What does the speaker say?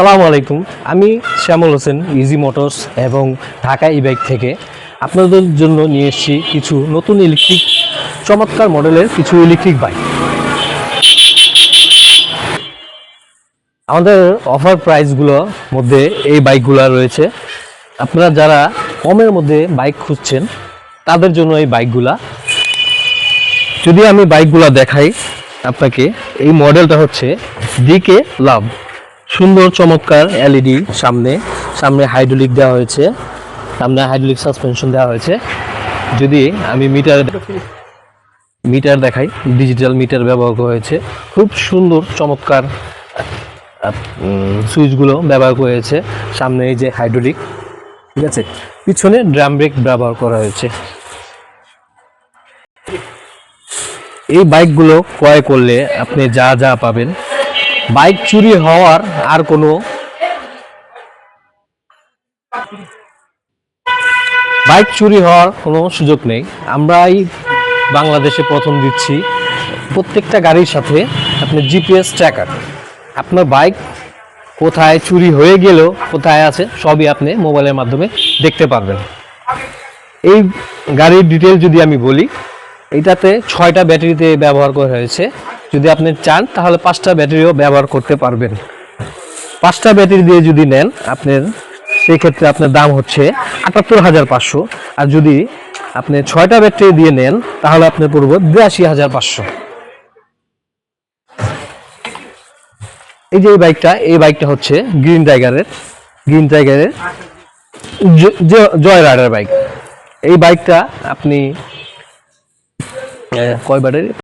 আসসালামু আলাইকুম। আমি শ্যামল হোসেন ইজি মোটরস এবং ঢাকা ই বাইক থেকে। আপনাদের জন্য নিয়ে এসেছি কিছু নতুন ইলেকট্রিক চমৎকার মডেলের কিছু ইলেকট্রিক বাইক আমাদের অফার প্রাইসগুলোর মধ্যে এই বাইকগুলো রয়েছে। আপনারা যারা কমের মধ্যে বাইক খুঁজছেন, তাদের জন্য এই বাইকগুলা যদি আমি বাইকগুলা দেখাই, আপনাকে এই মডেলটা হচ্ছে ডিকে লাভ সুন্দর চমৎকার এলইডি সামনে। সামনে হাইড্রোলিক দেওয়া হয়েছে। সামনে হাইড্রোলিক সাসপেনশন দেওয়া হয়েছে। যদি আমি মিটার মিটার দেখাই ডিজিটাল মিটার ব্যবহার করা হয়েছে। খুব সুন্দর, চমৎকার সুইচগুলো ব্যবহার করা হয়েছে। সামনে এই যে হাইড্রোলিক ঠিক আছে? পিছনে ড্রাম ব্রেক ব্যবহার করা হয়েছে। এই বাইকগুলো ক্রয় করলে আপনি যা যা পাবেন বাইক চুরি হওয়ার আর কোনো বাইক চুরি হওয়ার কোনো সুযোগ নেই। আমরাই বাংলাদেশে প্রথম দিচ্ছি। প্রত্যেকটা গাড়ির সাথে আপনি জিপিএস ট্র্যাকার। আপনার বাইক কোথায় চুরি হয়ে গেলেও কোথায় আছে, সবই আপনি মোবাইলের মাধ্যমে দেখতে পারবেন। এই গাড়ির ডিটেল যদি আমি বলি, এটাতে ছয়টা ব্যাটারিতে ব্যবহার করা হয়েছে। যদি আপনি চান, তাহলে পাঁচটা ব্যাটারিও ব্যবহার করতে পারবেন। পাঁচটা ব্যাটারি দিয়ে যদি নেন, আপনার সেই ক্ষেত্রে আপনার দাম হচ্ছে আটাত্তর হাজার পাঁচশো। আর যদি আপনি ছয়টা ব্যাটারি দিয়ে নেন, তাহলে আপনার পড়বে বিরাশি হাজার পাঁচশো। এই যে এই বাইকটা এই বাইকটা হচ্ছে গ্রিন টাইগারের গ্রিন টাইগারের জয় রাইডার বাইক। এই বাইকটা আপনি কয় ব্যাটারি?